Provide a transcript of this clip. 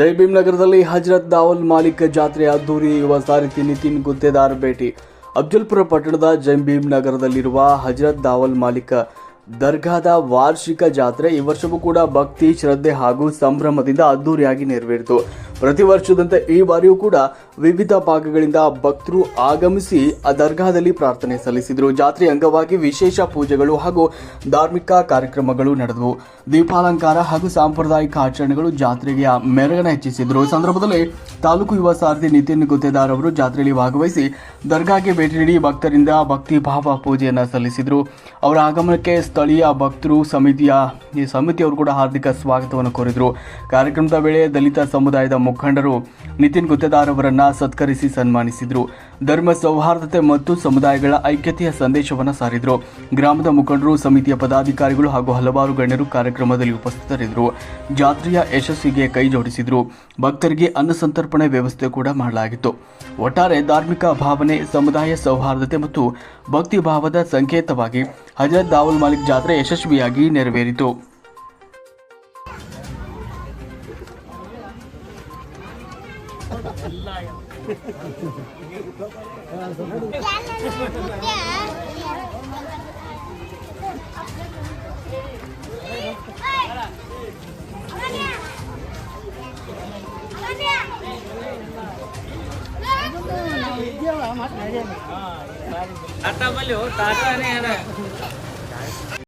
ಜೈ ಭೀಮ್ ನಗರದಲ್ಲಿ ಹಜರತ್ ದಾವಲ್ ಮಾಲಿಕ್ ಜಾತ್ರೆ ಅದ್ದೂರಿ ಯುವ ಸಾರಥಿ ನಿತಿನ್ ಗುತ್ತೇದಾರ್ ಭೇಟಿ. ಅಫ್ಜಲ್ಪುರ ಪಟ್ಟಣದ ಜೈ ಭೀಮ್ ನಗರದಲ್ಲಿರುವ ಹಜರತ್ ದಾವಲ್ ಮಾಲಿಕ್ ದರ್ಗಾದ ವಾರ್ಷಿಕ ಜಾತ್ರೆ ಈ ವರ್ಷವೂ ಕೂಡ ಭಕ್ತಿ, ಶ್ರದ್ಧೆ ಹಾಗೂ ಸಂಭ್ರಮದಿಂದ ಅದ್ದೂರಿಯಾಗಿ ನೆರವೇರಿತು. ಪ್ರತಿ ವರ್ಷದಂತೆ ಈ ಬಾರಿಯೂ ಕೂಡ ವಿವಿಧ ಭಾಗಗಳಿಂದ ಭಕ್ತರು ಆಗಮಿಸಿ ಆ ದರ್ಗಾದಲ್ಲಿ ಪ್ರಾರ್ಥನೆ ಸಲ್ಲಿಸಿದರು. ಜಾತ್ರೆ ಅಂಗವಾಗಿ ವಿಶೇಷ ಪೂಜೆಗಳು ಹಾಗೂ ಧಾರ್ಮಿಕ ಕಾರ್ಯಕ್ರಮಗಳು ನಡೆದವು. ದೀಪಾಲಂಕಾರ ಹಾಗೂ ಸಾಂಪ್ರದಾಯಿಕ ಆಚರಣೆಗಳು ಜಾತ್ರೆಗೆ ಮೆರಗನ ಹೆಚ್ಚಿಸಿದರು. ಸಂದರ್ಭದಲ್ಲಿ ತಾಲೂಕು ಯುವ ಸಾರಥಿ ನಿತಿನ್ ಗುತ್ತೇದಾರ್ ಅವರು ಜಾತ್ರೆಯಲ್ಲಿ ಭಾಗವಹಿಸಿ ದರ್ಗಾಗೆ ಭೇಟಿ ನೀಡಿ ಭಕ್ತರಿಂದ ಭಕ್ತಿ ಭಾವ ಪೂಜೆಯನ್ನು ಸಲ್ಲಿಸಿದರು. ಅವರ ಆಗಮನಕ್ಕೆ ಸ್ಥಳೀಯ ಭಕ್ತರು ಸಮಿತಿಯ, ಈ ಸಮಿತಿಯವರು ಕೂಡ ಹಾರ್ದಿಕ ಸ್ವಾಗತವನ್ನು ಕೋರಿದರು. ಕಾರ್ಯಕ್ರಮದ ವೇಳೆ ದಲಿತ ಸಮುದಾಯದ ಮುಖಂಡರು ನಿತಿನ್ ಗುತ್ತೇದಾರ್ ಅವರನ್ನು ಸತ್ಕರಿಸಿ ಸನ್ಮಾನಿಸಿದರು. ಧರ್ಮ ಸೌಹಾರ್ದತೆ ಮತ್ತು ಸಮುದಾಯಗಳ ಐಕ್ಯತೆಯ ಸಂದೇಶವನ್ನು ಸಾರಿದರು. ಗ್ರಾಮದ ಮುಖಂಡರು, ಸಮಿತಿಯ ಪದಾಧಿಕಾರಿಗಳು ಹಾಗೂ ಹಲವಾರು ಗಣ್ಯರು ಕಾರ್ಯಕ್ರಮದಲ್ಲಿ ಉಪಸ್ಥಿತರಿದ್ದರು. ಜಾತ್ರೆಯ ಯಶಸ್ಸಿಗೆ ಕೈ ಜೋಡಿಸಿದರು. ಭಕ್ತರಿಗೆ ಅನ್ನಸಂತರ್ಪಣೆ ವ್ಯವಸ್ಥೆ ಕೂಡ ಮಾಡಲಾಗಿತ್ತು. ಒಟ್ಟಾರೆ ಧಾರ್ಮಿಕ ಭಾವನೆ, ಸಮುದಾಯ ಸೌಹಾರ್ದತೆ ಮತ್ತು ಭಕ್ತಿ ಭಾವದ ಸಂಕೇತವಾಗಿ ಹಜರತ್ ದಾವಲ್ ಮಾಲಿಕ್ ಜಾತ್ರೆ ಯಶಸ್ವಿಯಾಗಿ ನೆರವೇರಿತು ಟಾಟಾ ಬಲ್ಲಿ ಟಾಟಾನೇ ಅದ